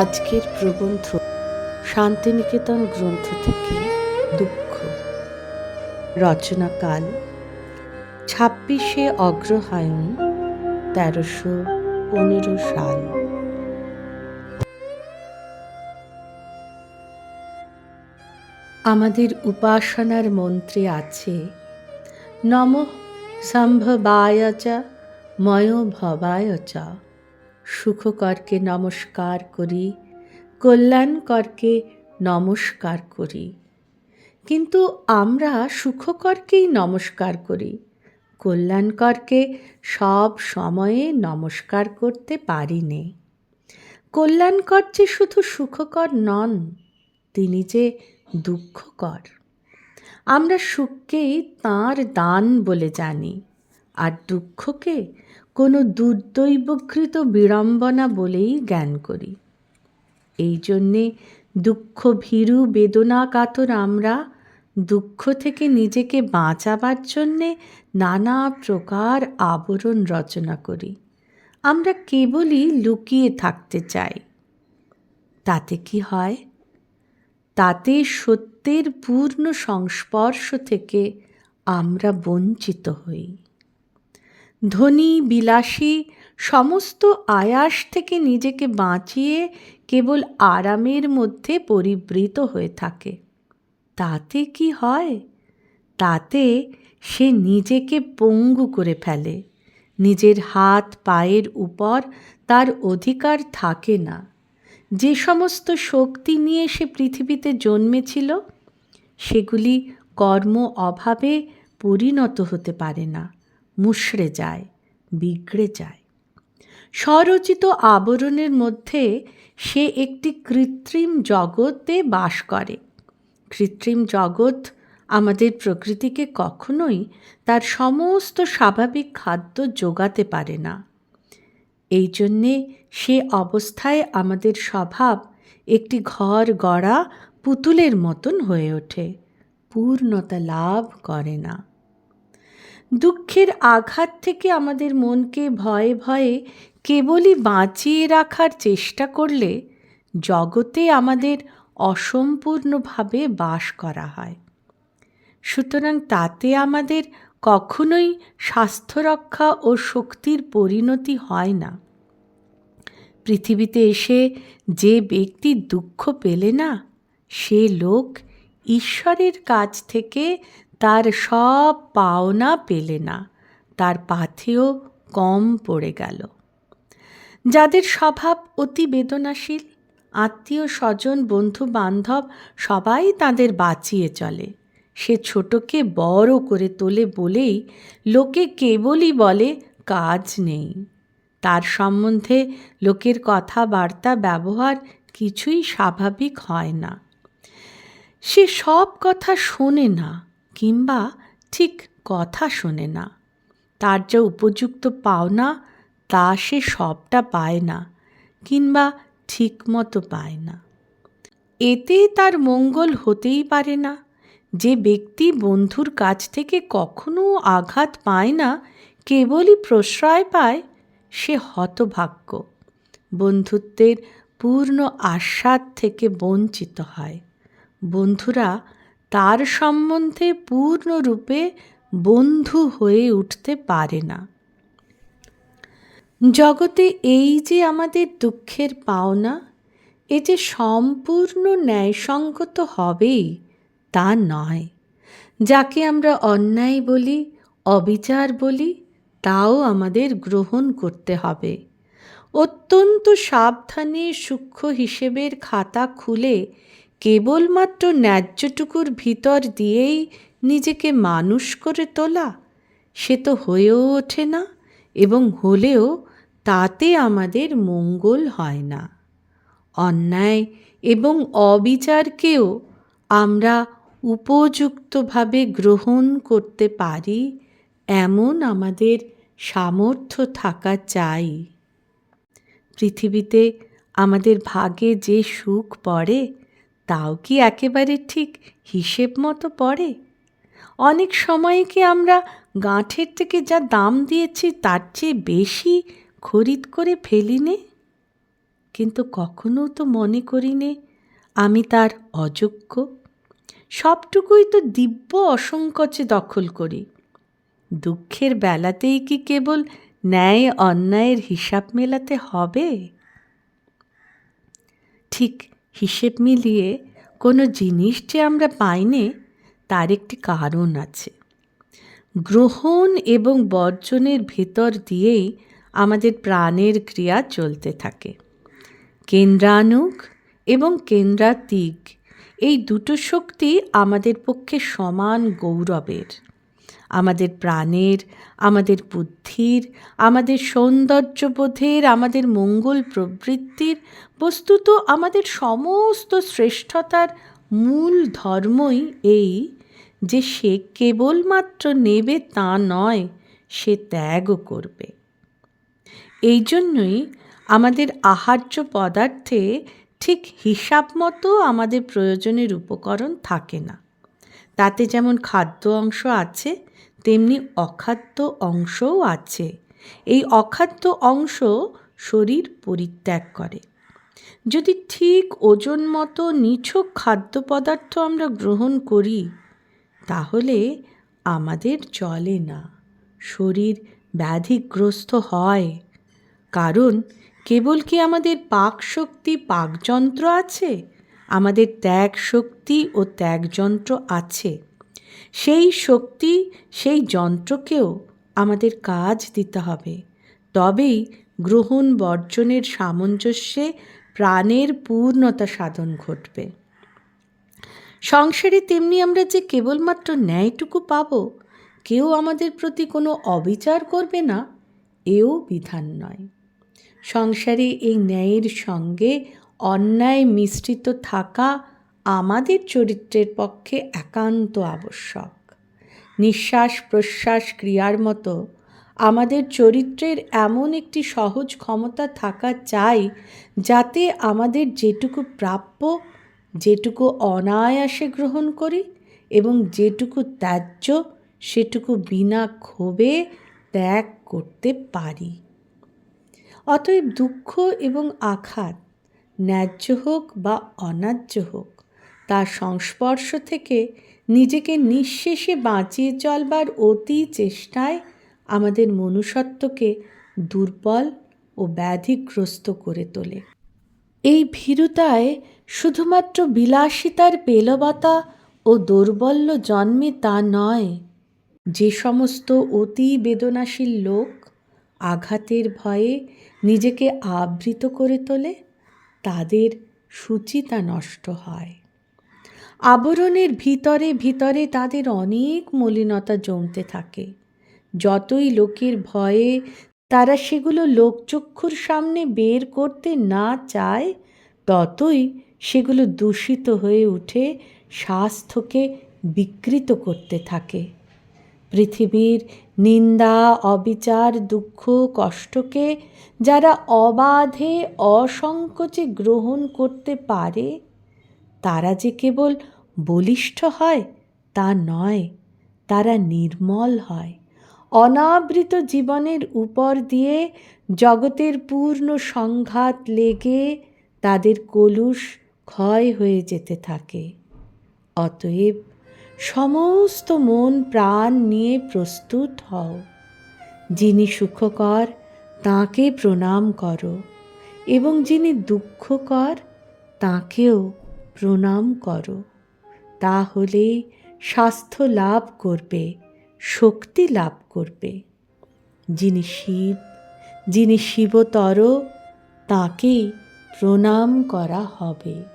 আজকের প্রবন্ধ শান্তিনিকেতন গ্রন্থ থেকে দুঃখ। রচনাকাল, ছাব্বিশে অগ্রহায়ণ, তেরোশো পনেরো সাল। আমাদের উপাসনার মন্ত্রে আছে, নম সম্ভবায় চ, ময় ভবায় চ। সুখকরকে নমস্কার করি, কল্যাণকরকে নমস্কার করি। কিন্তু আমরা সুখকরকেই নমস্কার করি, কল্যাণকরকে সব সময়ে নমস্কার করতে পারি নে কল্যাণকর যে শুধু সুখকর নন, তিনি যে দুঃখকর। আমরা সুখকেই তাঁর দান বলে জানি, আর দুঃখকে কোনো দুর্দৈবকৃত বিড়ম্বনা বলেই জ্ঞান করি। এই জন্যে দুঃখ ভীরু বেদনা কাতর আমরা দুঃখ থেকে নিজেকে বাঁচাবার জন্যে নানা প্রকার আবরণ রচনা করি। আমরা কেবলই লুকিয়ে থাকতে চাই। তাতে কি হয়? তাতে সত্যের পূর্ণ সংস্পর্শ থেকে আমরা বঞ্চিত হই। ধনী, বিলাসী, সমস্ত আয়াস থেকে নিজেকে বাঁচিয়ে কেবল আরামের মধ্যে পরিবৃত হয়ে থাকে। তাতে কি হয়? তাতে সে নিজেকে পঙ্গু করে ফেলে। নিজের হাত, পায়ের উপর তার অধিকার থাকে না। যে সমস্ত শক্তি নিয়ে সে পৃথিবীতে জন্মেছিল, সেগুলি কর্ম অভাবে পরিণত হতে পারে না। মুষড়ে যায়, বিগড়ে যায়। স্বরচিত আবরণের মধ্যে সে একটি কৃত্রিম জগতে বাস করে। কৃত্রিম জগৎ আমাদের প্রকৃতিকে কখনোই তার সমস্ত স্বাভাবিক খাদ্য যোগাতে পারে না। এই জন্যে সে অবস্থায় আমাদের স্বভাব একটি ঘর গড়া পুতুলের মতন হয়ে ওঠে, পূর্ণতা লাভ করে না। দুঃখের আঘাত থেকে আমাদের মনকে ভয়ে ভয়ে কেবলই বাঁচিয়ে রাখার চেষ্টা করলে জগতে আমাদের অসম্পূর্ণভাবে বাস করা হয়। সুতরাং তাতে আমাদের কখনোই স্বাস্থ্য রক্ষা ও শক্তির পরিণতি হয় না। পৃথিবীতে এসে যে ব্যক্তি দুঃখ পেলে না, সে লোক ঈশ্বরের কাছ থেকে তার সব পাওনা পেলে না, তার পাথেও কম পড়ে গেল। যাদের স্বভাব অতি বেদনাশীল, আত্মীয় স্বজন বন্ধু বান্ধব সবাই তাদের বাঁচিয়ে চলে। সে ছোটকে বড় করে তোলে বলেই লোকে কেবলই বলে কাজ নেই। তার সম্বন্ধে লোকের কথাবার্তা ব্যবহার কিছুই স্বাভাবিক হয় না। সে সব কথা শোনে না। কিংবা ঠিক কথা শোনে না। তার যা উপযুক্ত পাওনা, তা সে সবটা পায় না, কিংবা ঠিক মতো পায় না। এতে তার মঙ্গল হতেই পারে না। যে ব্যক্তি বন্ধুর কাছ থেকে কখনো আঘাত পায় না, কেবলই প্রশ্রয় পায়, সে হতভাগ্য। বন্ধুত্বের পূর্ণ আস্বাদ থেকে বঞ্চিত হয়। বন্ধুরা তার সম্বন্ধে পূর্ণরূপে বন্ধু হয়ে উঠতে পারে না। জগতে এই যে আমাদের দুঃখের পাওনা, এ যে সম্পূর্ণ ন্যায়সঙ্গত হবেই তা নয়। যাকে আমরা অন্যায় বলি, অবিচার বলি, তাও আমাদের গ্রহণ করতে হবে। অত্যন্ত সাবধানে সূক্ষ্ম হিসেবের খাতা খুলে কেবলমাত্র ন্যায্যটুকুর ভিতর দিয়েই নিজেকে মানুষ করে তোলা, সে তো হয়েও ওঠে না এবং হলেও তাতে আমাদের মঙ্গল হয় না। অন্যায় এবং অবিচারকেও আমরা উপযুক্তভাবে গ্রহণ করতে পারি, এমন আমাদের সামর্থ্য থাকা চাই। পৃথিবীতে আমাদের ভাগে যে সুখ পড়ে তাও কি একেবারে ঠিক হিসেব মতো পড়ে? অনেক সময়ে কি আমরা গাঁঠের থেকে যা দাম দিয়েছি তার চেয়ে বেশি খরিদ করে ফেলিনে কিন্তু কখনো তো মনে করিনে আমি তার অযোগ্য। সবটুকুই তো দিব্য অসংকোচে দখল করি। দুঃখের বেলাতেই কি কেবল ন্যায় অন্যায়ের হিসাব মেলাতে হবে? ঠিক হিসেব মিলিয়ে কোনো জিনিস যে আমরা পাইনে, তার একটি কারণ আছে। গ্রহণ এবং বর্জনের ভেতর দিয়েই আমাদের প্রাণের ক্রিয়া চলতে থাকে। কেন্দ্রানুক এবং কেন্দ্রাতিক এই দুটো শক্তি আমাদের পক্ষে সমান গৌরবের। আমাদের প্রাণের, আমাদের বুদ্ধির, আমাদের সৌন্দর্যবোধের, আমাদের মঙ্গল প্রবৃত্তির বস্তুত আমাদের সমস্ত শ্রেষ্ঠতার মূল ধর্মই এই যে সে কেবলমাত্র নেবে তা নয়, সে ত্যাগও করবে। এই জন্যই আমাদের আহার্য পদার্থে ঠিক হিসাব মতো আমাদের প্রয়োজনের উপকরণ থাকে না। তাতে যেমন খাদ্য অংশ আছে, তেমনি অখাদ্য অংশও আছে। এই অখাদ্য অংশ শরীর পরিত্যাগ করে। যদি ঠিক ওজন মতো নিছক খাদ্য পদার্থ আমরা গ্রহণ করি, তাহলে আমাদের চলে না। শরীর ব্যাধিগ্রস্ত হয়। কারণ কেবল কি আমাদের পাক শক্তি পাকযন্ত্র আছে? আমাদের ত্যাগ শক্তি ও ত্যাগযন্ত্র আছে। সেই শক্তি, সেই যন্ত্রকেও আমাদের কাজ দিতে হবে। তবেই গ্রহণ বর্জনের সামঞ্জস্যে প্রাণের পূর্ণতা সাধন ঘটবে। সংসারে তেমনি আমরা যে কেবলমাত্র ন্যায়টুকু পাব, কেউ আমাদের প্রতি কোনো অবিচার করবে না, এও বিধান নয়। সংসারে এই ন্যায়ের সঙ্গে অন্যায় মিশ্রিত থাকা আমাদের চরিত্রের পক্ষে একান্ত আবশ্যক। নিঃশ্বাস প্রশ্বাস ক্রিয়ার মতো আমাদের চরিত্রের এমন একটি সহজ ক্ষমতা থাকা চাই যাতে আমাদের যেটুকু প্রাপ্য, যেটুকু অনায়াসে গ্রহণ করি এবং যেটুকু ত্যায্য, সেটুকু বিনা ক্ষোভে ত্যাগ করতে পারি। অতএব দুঃখ এবং আঘাত ন্যায্য হোক বা অন্যায্য হোক, তার সংস্পর্শ থেকে নিজেকে নিঃশেষে বাঁচিয়ে চলবার অতি চেষ্টায় আমাদের মনুষ্যত্বকে দুর্বল ও ব্যাধিগ্রস্ত করে তোলে। এই ভীরুতায় শুধুমাত্র বিলাসিতার পেলবতা ও দৌর্বল্য জন্মে তা নয়, যে সমস্ত অতি বেদনাশীল লোক আঘাতের ভয়ে নিজেকে আবৃত করে তোলে। তাদের সুচিতা নষ্ট হয়। আবরণের ভিতরে ভিতরে তাদের অনেক মলিনতা জমতে থাকে। যতই লোকের ভয়ে তারা সেগুলো লোকচক্ষুর সামনে বের করতে না চায়, ততই সেগুলো দূষিত হয়ে উঠে স্বাস্থ্যকে বিকৃত করতে থাকে। পৃথিবীর নিন্দা, অবিচার, দুঃখ, কষ্টকে যারা অবাধে, অসংকোচে গ্রহণ করতে পারে, তারা যে কেবল বলিষ্ঠ হয়, তা নয়, তারা নির্মল হয়। অনাবৃত জীবনের উপর দিয়ে জগতের পূর্ণ সংঘাত লেগে তাদের কলুষ ক্ষয় হয়ে যেতে থাকে। অতএব সমস্ত মন প্রাণ নিয়ে প্রস্তুত হও। যিনি সুখকর, তাঁকে প্রণাম করো এবং যিনি দুঃখকর, তাঁকেও প্রণাম করো। তাহলে স্বাস্থ্য লাভ করবে, শক্তি লাভ করবে। যিনি শিব, যিনি শিবতর, তাঁকেই প্রণাম করা হবে।